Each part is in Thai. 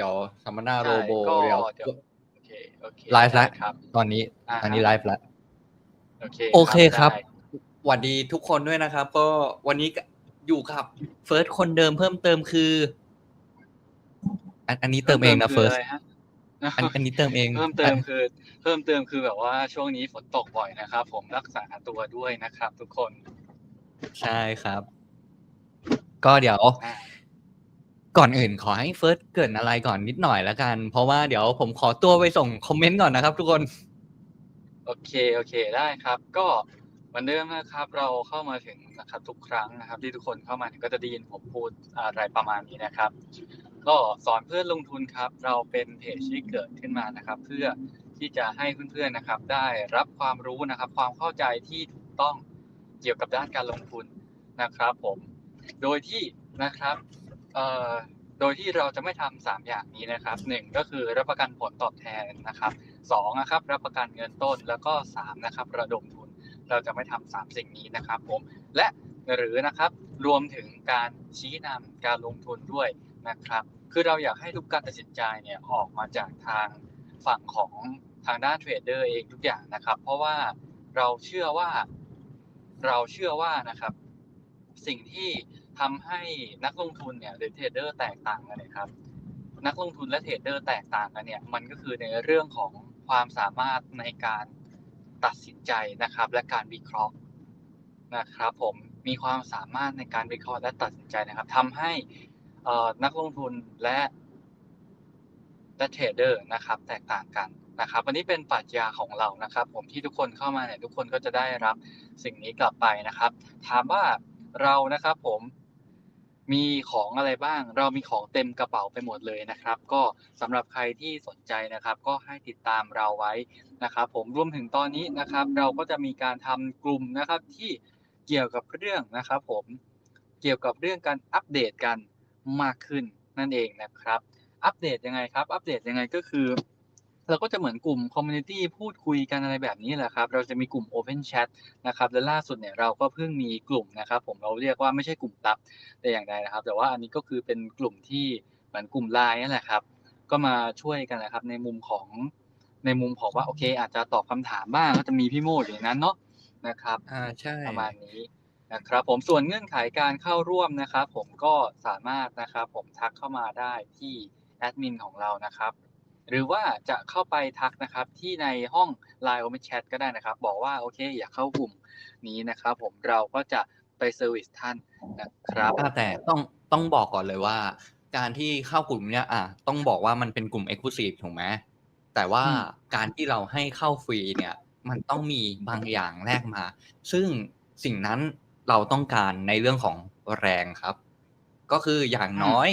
ดี๋ยวสัมมนาโรใช่โบก็เดี๋ยวเดี๋ยวโอเคโอเคไลฟ์แล้วด้ครับตอนนี้อ่าอันนี้ไลฟ์แล้วโอเคโอเคครับได้สวัสดีทุกคนด้วยนะครับ ก็วันนี้ก็อยู่กับเฟิร์สคนเดิมเพิ่มเติมคืออันอันนี้เติมเองนะคืเฟิร์สอะไรฮะอันอันนี้เติมเอง เพิ่มเติมคือ เพิ่มเติมคือแบบว่าช่วงนี้ฝนตกบ่อยนะครับ ผมรักษาตัวด้วยนะครับ ทุกคน ใช่ครับ ก็เดี๋ยวอ่า ก่อนอื่นขอให้เฟิร์สเกรินอะไรก่อนนิดหน่อยแล้วกัน เพราะว่าเดี๋ยวผมขอตัวไปส่งคอมเมนต์ก่อนนะครับ ทุกคน โอเคโอเคได้ครับ ก็เหมือนเดิมนะครับ เราเข้ามาถึงนะครับทุกครั้งนะครับ ที่ทุกคนเข้ามาก็จะได้ยินผมพูดอะไรประมาณนี้นะครับ ก็สอนเพื่อนลงทุนครับ เราเป็นเพจที่เกิดขึ้นมานะครับ เพื่อที่จะให้เพื่อนๆนะครับ ได้รับความรู้นะครับ ความเข้าใจที่ถูกต้องเกี่ยวกับด้านการลงทุนนะครับ ผม โดยที่นะครับ โดยที่เราจะไม่ทำสามอย่างนี้นะครับหนึ่งก็คือรับประกันผลตอบแทนนะครับสองนะครับรับประกันเงินต้นแล้วก็สามนะครับระดมทุนเราจะไม่ทำสามสิ่งนี้นะครับผมและหรือนะครับรวมถึงการชี้นำการลงทุนด้วยนะครับ คือเราอยากให้ทุกการตัดสินใจเนี่ยออกมาจากทางฝั่งของทางด้านเทรดเดอร์เองทุกอย่างนะครับ เพราะว่าเราเชื่อว่าเราเชื่อว่านะครับ สิ่งที่ ทำให้นักลงทุนเนี่ยหรือเทรดเดอร์แตกต่างกันเนยครับ นักลงทุนและเทรดเดอร์แตกต่างกันเนี่ยมันก็คือในเรื่องของความสามารถในการตัดสินใจนะครับ และการวิเคราะห์นะครับผมมีความสามารถในการวิเคราะห์และตัดสินใจนะครับทำให้นักลงทุนและและเทรดเดอร์นะครับ แตกต่างกันนะครับวันนี้เป็นปรัชญาของเรานะครับ ผมที่ทุกคนเข้ามาเนี่ยทุกคนก็จะได้รับสิ่งนี้กลับไปนะครับ ถามว่าเรานะครับผม มีของอะไรบ้าง เรามีของเต็มกระเป๋าไปหมดเลยนะครับ ก็สำหรับใครที่สนใจนะครับ ก็ให้ติดตามเราไว้นะครับ ผมรวมถึงตอนนี้นะครับ เราก็จะมีการทำกลุ่มนะครับที่เกี่ยวกับเรื่องนะครับ ผมเกี่ยวกับเรื่องการอัปเดตกันมากขึ้นนั่นเองนะครับ อัปเดตยังไงครับ อัปเดตยังไงก็คือ เราก็จะเหมือนกลุ่มคอมมูนิตี้พูดคุยกันอะไรแบบนี้แหละครับ เราจะมีกลุ่ม Open Chat นะครับ และล่าสุดเนี่ยเราก็เพิ่งมีกลุ่มนะครับผมเราเรียกว่าไม่ใช่กลุ่มลับแต่อย่างใดนะครับ แต่ว่าอันนี้ก็คือเป็นกลุ่มที่เหมือนกลุ่มไลน์นั่นแหละครับ ก็มาช่วยกันนะครับ ในมุมของในมุมของว่าโอเค อาจจะตอบคำถามบ้างก็จะมีพี่โมดอยู่ในนั้นเนาะนะครับ อ่าใช่ประมาณนี้นะครับผมส่วนเงื่อนไขการเข้าร่วมนะครับ ผมก็สามารถนะครับ ผมทักเข้ามาได้ที่แอดมินของเรานะครับ หรือว่าจะเข้าไปทักนะครับที่ในห้อง Line Open Chat ก็ได้นะครับ บอกว่าโอเคอยากเข้ากลุ่มนี้นะครับ ผมเราก็จะไปเซอร์วิสท่านนะครับอ่าแต่ต้องต้องบอกก่อนเลยว่า การที่เข้ากลุ่มเนี้ยอะต้องบอกว่ามันเป็นกลุ่ม e x c l u s i v e ถูกไหมแต่ว่าอืมการที่เราให้เข้าฟรีเนี่ย มันต้องมีบางอย่างแลกมา ซึ่งสิ่งนั้นเราต้องการในเรื่องของแรงครับ ก็คืออย่างน้อย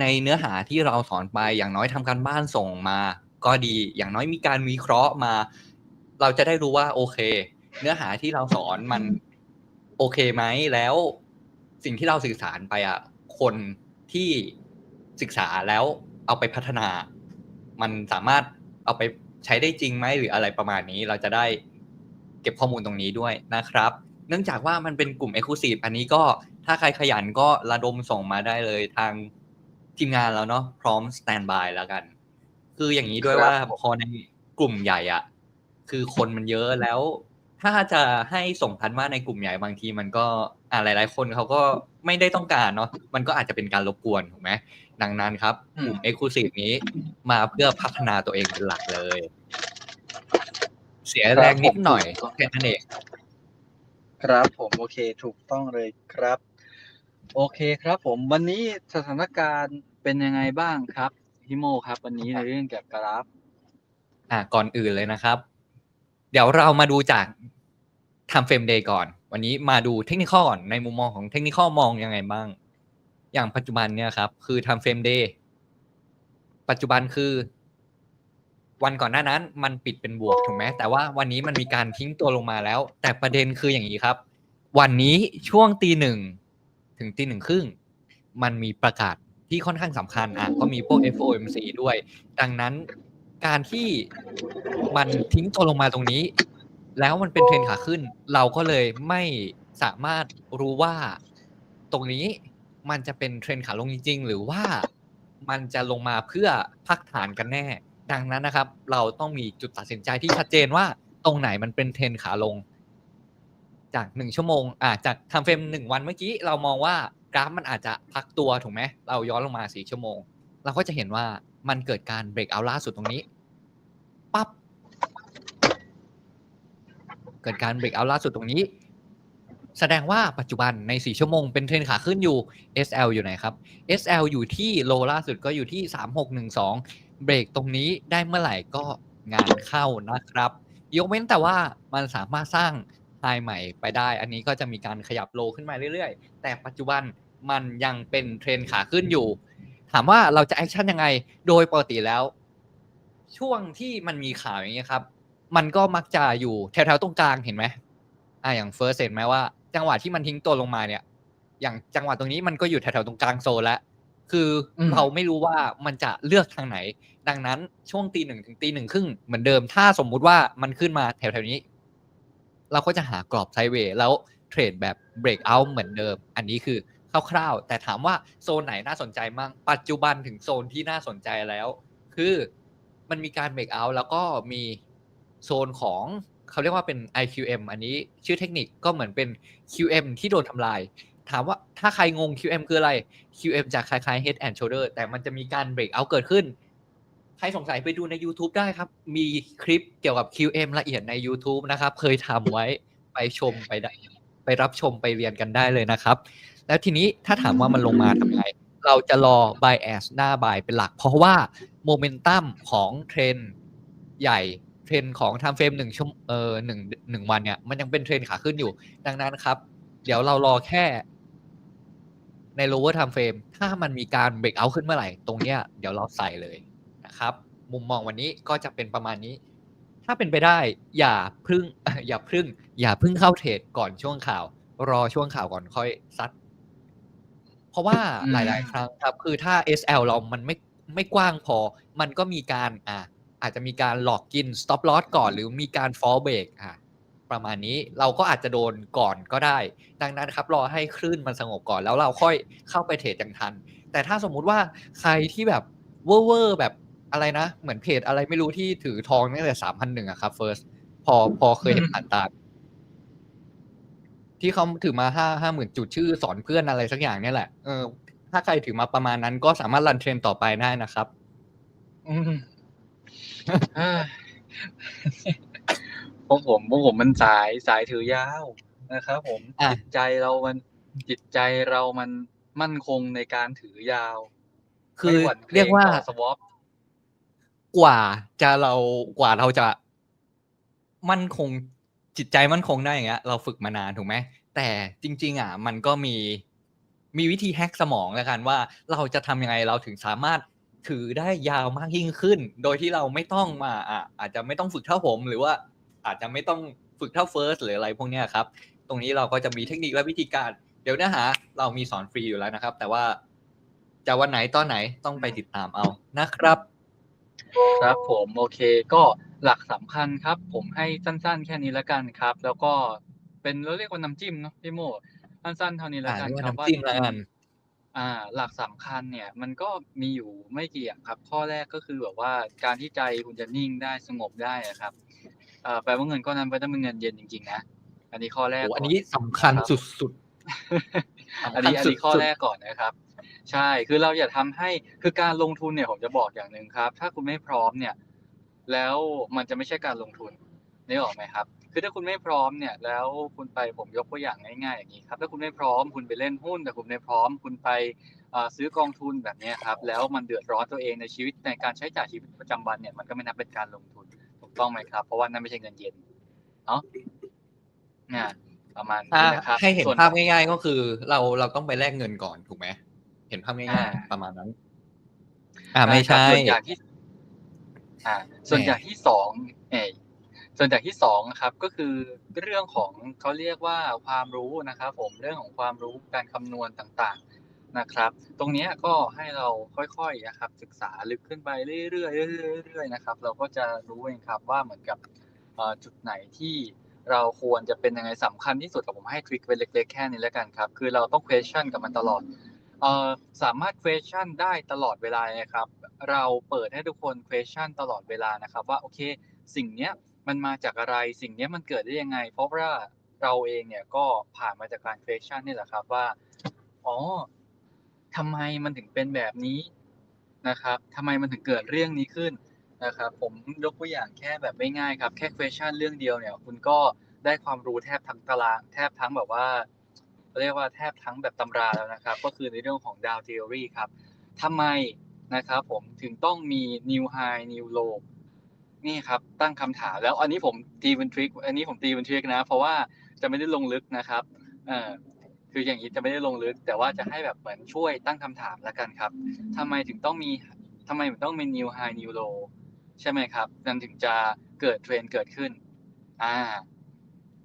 ในเนื้อหาที่เราสอนไปอย่างน้อยทำการบ้านส่งมา ก็ดีอย่างน้อยมีการวิเคราะห์มา เราจะได้รู้ว่าโอเค เนื้อหาที่เราสอนมันโอเคไหมแล้วสิ่งที่เราสื่อสารไปอะคนที่ศึกษาแล้วเอาไปพัฒนา มันสามารถเอาไปใช้ได้จริงไหมหรืออะไรประมาณนี้ เราจะได้เก็บข้อมูลตรงนี้ด้วยนะครับ เนื่องจากว่ามันเป็นกลุ่ม e x c l u s i v e อันนี้ก็ถ้าใครขยันก็ระดมส่งมาได้เลยทาง ทีมงานแล้วเนาะพร้อมสแตนบายแล้วกัน คืออย่างนี้ด้วยครับว่าผมพอในกลุ่มใหญ่อะคือคนมันเยอะแล้ว ถ้าจะให้ส่งพันว่าในกลุ่มใหญ่บางทีมันก็อ่าหลาย ๆ คนเขาก็ไม่ได้ต้องการเนาะมันก็อาจจะเป็นการรบกวนถูกไหมดังนั้นครับกลุ่ม e x c l u s i v e นี้มาเพื่อพัฒนาตัวเองเป็นหลักเลย เสียแรงนิดหน่อยแค่นั้นเองครับผมโอเคถูกต้องเลยครับ โอเคครับผมวันนี้สถานการณ์ เป็นยังไงบ้างครับพี่โมครับ วันนี้ในเรื่องเกี่ยวกับกราฟ อะก่อนอื่นเลยนะครับ เดี๋ยวเรามาดูจาก time frame day ก่อน วันนี้มาดูเทคนิคก่อนในมุมมองของเทคนิคมองยังไงบ้าง อย่างปัจจุบันเนี่ยครับ คือ time frame day ปัจจุบันคือ วันก่อนหน้านั้นมันปิดเป็นบวกถูกไหมแต่ว่าวันนี้มันมีการทิ้งตัวลงมาแล้ว แต่ประเด็นคืออย่างนี้ครับ วันนี้ช่วงตีหนึ่งถึงตีหนึ่งครึ่งมันมีประกาศ ที่ค่อนข้างสำคัญอะก็มีพวก FOMC ด้วย ดังนั้นการที่มันทิ้งตัวลงมาตรงนี้ แล้วมันเป็นเทรนขาขึ้น เราก็เลยไม่สามารถรู้ว่าตรงนี้มันจะเป็นเทรนขาลงจริง ๆ หรือว่ามันจะลงมาเพื่อพักฐานกันแน่ ดังนั้นนะครับ เราต้องมีจุดตัดสินใจที่ชัดเจนว่าตรงไหนมันเป็นเทรนขาลง จากหนึ่งชั่วโมงอ่าจากทำเฟรมหนึ่งวันเมื่อกี้เรามองว่า กราฟมันอาจจะพักตัวถูกไหมเราย้อนลงมาสี่ชั่วโมง เราก็จะเห็นว่ามันเกิดการเบรกเอาล่าสุดตรงนี้ปั๊บเกิดการเบรกเอาล่าสุดตรงนี้ แสดงว่าปัจจุบันใน 4 ชั่วโมงเป็นเทรนขาขึ้นอยู่ SL อยู่ไหนครับ SL อยู่ที่โลล่าสุดก็อยู่ที่ 3612 เบรกตรงนี้ได้เมื่อไหร่ก็งานเข้านะครับ ยกเว้นแต่ว่ามันสามารถสร้างไฮใหม่ไปได้ อันนี้ก็จะมีการขยับโลขึ้นมาเรื่อยๆ แต่ปัจจุบัน มันยังเป็นเทรนขาขึ้นอยู่ ถามว่าเราจะแอคชั่นยังไง โดยปกติแล้ว ช่วงที่มันมีข่าวอย่างเงี้ยครับ มันก็มักจะอยู่แถวๆตรงกลางเห็นไหมอ่าอย่างเฟิร์สเห็นไหมว่า จังหวะที่มันทิ้งตัวลงมาเนี่ย อย่างจังหวะตรงนี้มันก็อยู่แถวๆตรงกลางโซนแล้วคืออมเราไม่รู้ว่ามันจะเลือกทางไหน ดังนั้นช่วงตีหนึ่งถึงตีหนึ่งครึ่งเหมือนเดิม ถ้าสมมุติว่ามันขึ้นมาแถวๆนี้ เราก็จะหากรอบไซด์เวย์แล้วเทรดแบบเบรกเอาท์เหมือนเดิม อันนี้คือ คร่าวๆ แต่ถามว่าโซนไหนน่าสนใจมั่งปัจจุบันถึงโซนที่น่าสนใจแล้ว คือมันมีการเบรกเอาท์แล้วก็มีโซนของเขาเรียกว่าเป็น IQM อันนี้ชื่อเทคนิคก็เหมือนเป็น QM ที่โดนทำลาย ถามว่าถ้าใครงง QM คืออะไร QM จะคล้ายๆ Head and Shoulder แต่มันจะมีการเบรกเอาเกิดขึ้น ใครสงสัยไปดูใน YouTube ได้ครับ มีคลิปเกี่ยวกับ QM ละเอียดใน YouTube นะครับ เคยทำไว้ไปชมไปได้ ไปรับชมไปเรียนกันได้เลยนะครับ แล้วทีนี้ถ้าถามว่ามันลงมาทำไง เราจะรอ bias หน้า buy เป็นหลัก เพราะว่าโมเมนตัมของเทรนใหญ่เทรนของทำเฟรมหนึ่งชั่วเออหนึ่งหนึ่งวันเนี่ยมันยังเป็นเทรนขาขึ้นอยู่ ดังนั้นครับ เดี๋ยวเรารอแค่ใน lower time frame ถ้ามันมีการ break out ขึ้นเมื่อไหร่ ตรงเนี้ยเดี๋ยวเราใส่เลยนะครับ มุมมองวันนี้ก็จะเป็นประมาณนี้ ถ้าเป็นไปได้ อย่าพึ่ง อย่าพึ่ง อย่าพึ่งเข้าเทรดก่อนช่วงข่าว รอช่วงข่าวก่อนค่อยซัด เพราะว่าอืมหลาย ๆ ครั้งครับ คือถ้า SL เรามันไม่ไม่กว้างพอ มันก็มีการอ่าอาจจะมีการหลอกกิน stop loss ก่อนหรือมีการ fall break อ่าประมาณนี้เราก็อาจจะโดนก่อนก็ได้ ดังนั้นครับ รอให้คลื่นมันสงบก่อนแล้วเราค่อยเข้าไปเทรดอย่างทัน แต่ถ้าสมมุติว่าใครที่แบบเวอร์เวอร์แบบอะไรนะ เหมือนเพจอะไรไม่รู้ที่ถือทองตั้งแต่สามพันหนึ่งอะครับ first พอพอเคยเห็นผ่านตาที่เขาถือมาห้าห้าหมื่นจุดชื่อสอนเพื่อนอะไรสักอย่างเนี่ยแหละเออถ้าใครถือมาประมาณนั้นก็สามารถรันเทรนต่อไปได้นะครับอืมเอ้ยพวกผมพวกผมมันสายสายถือยาวนะครับผมอะจิตใจเรามันจิตใจเรามันมั่นคงในการถือยาว คือไม่หวั่นเกรเรียกงว่าต่อสวอปกว่าจะเรากว่าเราจะ มั่นคงจิตใจมั่นคงได้อย่างเงี้ยเราฝึกมานานถูกไหมแต่จริง ๆอะมันก็มีมีวิธีแฮกสมองแล้วกันว่าเราจะทำยังไงเราถึงสามารถถือได้ยาวมากยิ่งขึ้น โดยที่เราไม่ต้องมาอะอาจจะไม่ต้องฝึกเท่าผม หรือว่าอาจจะไม่ต้องฝึกเท่าเฟิร์สหรืออะไรพวกเนี้ยครับ ตรงนี้เราก็จะมีเทคนิคและวิธีการ เดี๋ยวเนื้อหาเรามีสอนฟรีอยู่แล้วนะครับ แต่ว่าจะวันไหนตอนไหนต้องไปติดตามเอานะครับ ครับผมโอเคก็หลักสำคัญครับ ผมให้สั้นๆ แค่นี้แล้วกันครับ แล้วก็เป็นเราเรียกว่าน้ำจิ้มเนาะพี่โมสั้นๆเท่านี้แล้วอ่ากันเรียกคว่ารับน้ำจิ้มแล้วกันอ่า หลักสำคัญเนี่ย มันก็มีอยู่ไม่กี่อย่างครับ ข้อแรกก็คือแบบว่าการที่ใจคุณจะนิ่งได้สงบได้อะครับเอ่อแปลว่าเงินก้อนนั้นไม่ต้องเป็นเงินเย็นจริงๆนะอันนี้ข้อแรกโอ้ก่อันนี้สำคัญครับสุดอันนี้สำคัญอันนี้ข้อสุดๆแรกก่อนนะครับ ใช่ คือเราอย่าทำให้ คือการลงทุนเนี่ยผมจะบอกอย่างหนึ่งครับ ถ้าคุณไม่พร้อมเนี่ย แล้วมันจะไม่ใช่การลงทุนนึกออกไหมครับ คือถ้าคุณไม่พร้อมเนี่ย แล้วคุณไปผมยกตัวอย่างง่ายๆอย่างนี้ครับ ถ้าคุณไม่พร้อมคุณไปเล่นหุ้น แต่คุณไม่พร้อม คุณไปเอ่อซื้อกองทุนแบบเนี้ยครับ แล้วมันเดือดร้อนตัวเองในชีวิตในการใช้จ่ายชีวิตประจำวันเนี่ย มันก็ไม่นับเป็นการลงทุน ถูกต้องไหมครับ เพราะว่านั่นไม่ใช่เงินเย็น เนาะเนี่ยประมาณถ้านี้นะครับให้เห็นส่วนภาพง่าย ๆ ก็คือ เราเราต้องไปแลกเงินก่อนถูกไหม เห็นภาพง่ายอ่าๆประมาณนั้น อ่าไม่ครับใช่ส่วนอย่างที่ อ่า ส่วนอย่างที่สองเอยส่วนอย่างที่สองครับ ก็คือเรื่องของเขาเรียกว่าความรู้นะครับ ผมเรื่องของความรู้การคำนวณต่างๆนะครับ ตรงเนี้ยก็ให้เราค่อยๆนะครับ ศึกษาลึกขึ้นไปเรื่อยๆเรื่อยๆเรื่อยๆนะครับ เราก็จะรู้เองครับว่าเหมือนกับเอ่อจุดไหนที่เราควรจะเป็นยังไงสำคัญที่สุดกับผมให้ทริคไว้เล็ก ๆ แค่นี้แล้วกันครับ คือเราต้อง question กับมันตลอด เอ่อสามารถ question ได้ตลอดเวลานะครับ เราเปิดให้ทุกคน question ตลอดเวลานะครับ ว่าโอเค สิ่งเนี้ยมันมาจากอะไรสิ่งเนี้ยมันเกิดได้ยังไง เพราะว่าเราเองเนี่ยก็ผ่านมาจากการ question นี่แหละครับว่าอ๋อทำไมมันถึงเป็นแบบนี้นะครับทำไมมันถึงเกิดเรื่องนี้ขึ้นนะครับ ผมยกตัวอย่างแค่แบบไม่ง่ายครับ แค่ question เรื่องเดียวเนี่ย คุณก็ได้ความรู้แทบทั้งตาราง แทบทั้งแบบว่า เรียกว่าแทบทั้งแบบตำราแล้วนะครับ ก็คือในเรื่องของ Down Theory ครับทำไมนะครับผมถึงต้องมี New High New Low นี่ครับตั้งคำถามแล้วอันนี้ผมตีเป็นทริคอันนี้ผมตีเป็นทริคนะ เพราะว่าจะไม่ได้ลงลึกนะครับเออคืออย่างนี้จะไม่ได้ลงลึก แต่ว่าจะให้แบบเหมือนช่วยตั้งคำถามแล้วกันครับทำไมถึงต้องมีทำไมถึงต้องมี New High New Low ใช่ไหมครับนั่นถึงจะเกิดเทรนเกิดขึ้นอ่า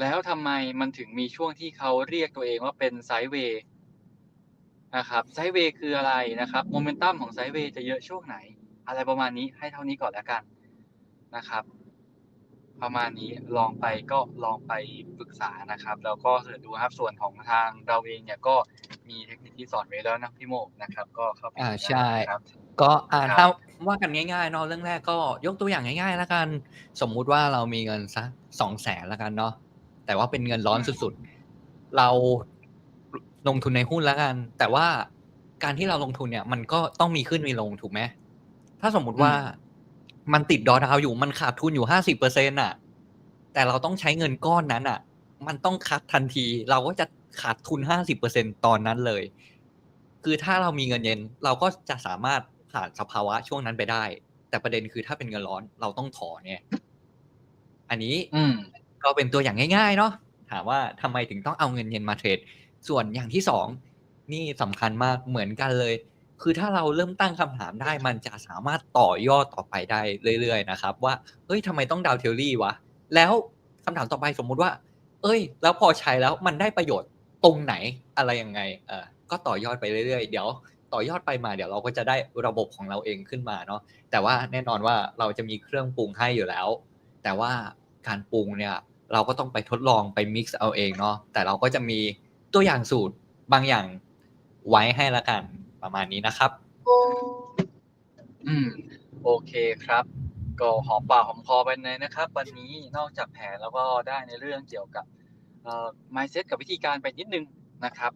แล้วทำไมมันถึงมีช่วงที่เขาเรียกตัวเองว่าเป็นไซด์เวย์นะครับไซด์เวย์คืออะไรนะครับโมเมนตัมของไซด์เวย์จะเยอะช่วงไหน อะไรประมาณนี้ให้เท่านี้ก่อนแล้วกันนะครับ ประมาณนี้ลองไปก็ลองไปปรึกษานะครับ แล้วก็เสิร์ชดูครับส่วนของทางเราเองเนี่ยก็มีเทคนิคที่สอนไว้แล้วนะพี่โมกนะครับ ก็เข้าไปอ่าดูได้ใช่นะครับก็อ่าครับถ้าว่ากันง่ายๆเนาะเรื่องแรกก็ยกตัวอย่างง่ายๆแล้วกัน สมมุติว่าเรามีเงินสักสองแสนแล้วกันเนาะ แต่ว่าเป็นเงินร้อนสุดๆ เราลงทุนในหุ้นแล้วกัน แต่ว่าการที่เราลงทุนเนี่ย มันก็ต้องมีขึ้นมีลงถูกไหมถ้าสมมุติว่ามันติดดอดาวอยู่มันขาดทุนอยู่ห้าสิบเปอร์เซ็นต์อะ แต่เราต้องใช้เงินก้อนนั้นอะ มันต้องคัดทันที เราก็จะขาดทุนห้าสิบเปอร์เซ็นตอนนั้นเลย คือถ้าเรามีเงินเย็น เราก็จะสามารถผ่านสภาวะช่วงนั้นไปได้ แต่ประเด็นคือถ้าเป็นเงินร้อนเราต้องถอนเนี่ย อันนี้อืม ก็เป็นตัวอย่างง่ายๆเนาะถามว่าทำไมถึงต้องเอาเงินเย็นมาเทรด ส่วนอย่างที่สองนี่สำคัญมากเหมือนกันเลย คือถ้าเราเริ่มตั้งคำถามได้มันจะสามารถต่อยอดต่อไปได้เรื่อยๆนะครับ ว่าเอ้ยทำไมต้องดาวเทอรี่วะ แล้วคำถามต่อไปสมมุติว่า เอ้ย แล้วพอใช้แล้วมันได้ประโยชน์ตรงไหนอะไรยังไงเออก็ต่อยอดไปเรื่อยๆ เดี๋ยวต่อยอดไปมาเดี๋ยวเราก็จะได้ระบบของเราเองขึ้นมาเนาะแต่ว่าแน่นอนว่าเราจะมีเครื่องปรุงให้อยู่แล้ว แต่ว่าการปรุงเนี่ย เราก็ต้องไปทดลองไป mix เอาเองเนาะแต่เราก็จะมีตัวอย่างสูตรบางอย่างไว้ให้ละกันประมาณนี้นะครับ อืม โอเคครับ ก็หอมปากหอมคอไปเลยนะครับ วันนี้นอกจากแผนแล้วก็ได้ในเรื่องเกี่ยวกับเอ่อ mindset กับวิธีการไปนิดนึงนะครับ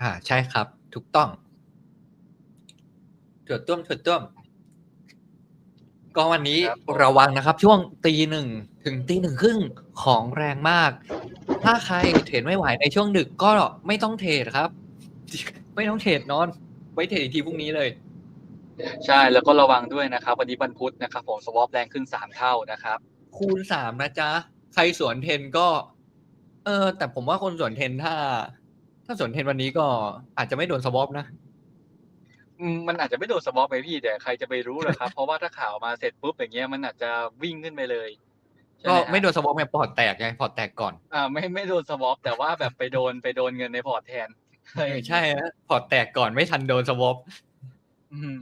อ่าใช่ครับ ถูกต้องถวดต้วมถวดต้วม ก็วันนี้ครับผมระวังนะครับ ช่วงตีหนึ่งถึงตีหนึ่งครึ่งของแรงมาก ถ้าใครเทรดไม่ไหวในช่วงดึกก็ไม่ต้องเทรดครับ ไม่ต้องเทรดนอน ไว้เทรดอีกทีพรุ่งนี้เลย ใช่แล้วก็ระวังด้วยนะครับ วันนี้วันพุธนะครับ ผมสวอปแรงขึ้นสามเท่านะครับ คูณสามนะจ๊ะ ใครสวนเทนก็ เออแต่ผมว่าคนสวนเทนถ้า ถ้าสวนเทนวันนี้ก็อาจจะไม่โดนสวอปนะอื มมันอาจจะไม่โดนสวอปไปพี่แต่ใครจะไปรู้ล่ะครับ เพราะว่าถ้าข่าวมาเสร็จปุ๊บอย่างเงี้ยมันอาจจะวิ่งขึ้นไปเลยใช่ก็หฮะไม่โดนสวอปไงพอร์ตแตกไงพอร์ตแตกก่อนอ่าไม่ไม่โดนสวอปแต่ว่าแบบไปโดนไปโดนเงินในพอร์ตแทนเออใช่ฮะพอร์ตแตกก่อนไม่ทันโดนสวอปอืม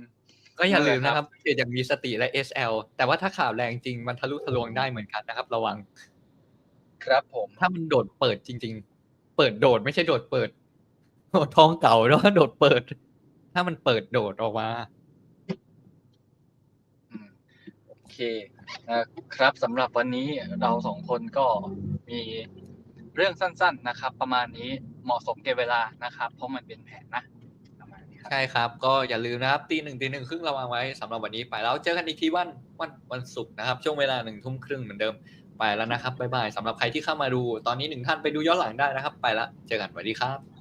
ก็อย่าลืมนั่นแหละนะคครัรับบเทรดอย่างมีสติและ SL แต่ว่าถ้าข่าวแรงจริงมันทะลุทะลวงได้เหมือนกันนะครับ ระวัง ครับผม ถ้ามันโดดเปิดจริง ๆ เปิดโดดไม่ใช่โดดเปิดโอ้ทองเก่าเนาะโดดเปิด ถ้ามันเปิดโดดออกมาอืมโอเคนะครับสำหรับวันนี้เราสองคนก็มีเรื่องสั้น ๆนะครับ ประมาณนี้เหมาะสมแก่เวลานะครับ เพราะมันเป็นแผนนะประมาณนี้ครับใช่ครับ ก็อย่าลืมนะครับตีหนึ่งตีหนึ่งครึ่งระวังไว้สำหรับวันนี้ไปแล้วเจอกันอีกทีวันวันวันศุกร์นะครับ ช่วงเวลาหนึ่งทุ่มครึ่งเหมือนเดิมไปแล้วนะครับบ๊ายบายสำหรับใครที่เข้ามาดู ตอนนี้หนึ่งท่านไปดูย้อนหลังได้นะครับ ไปละเจอกันสวัสดีครับ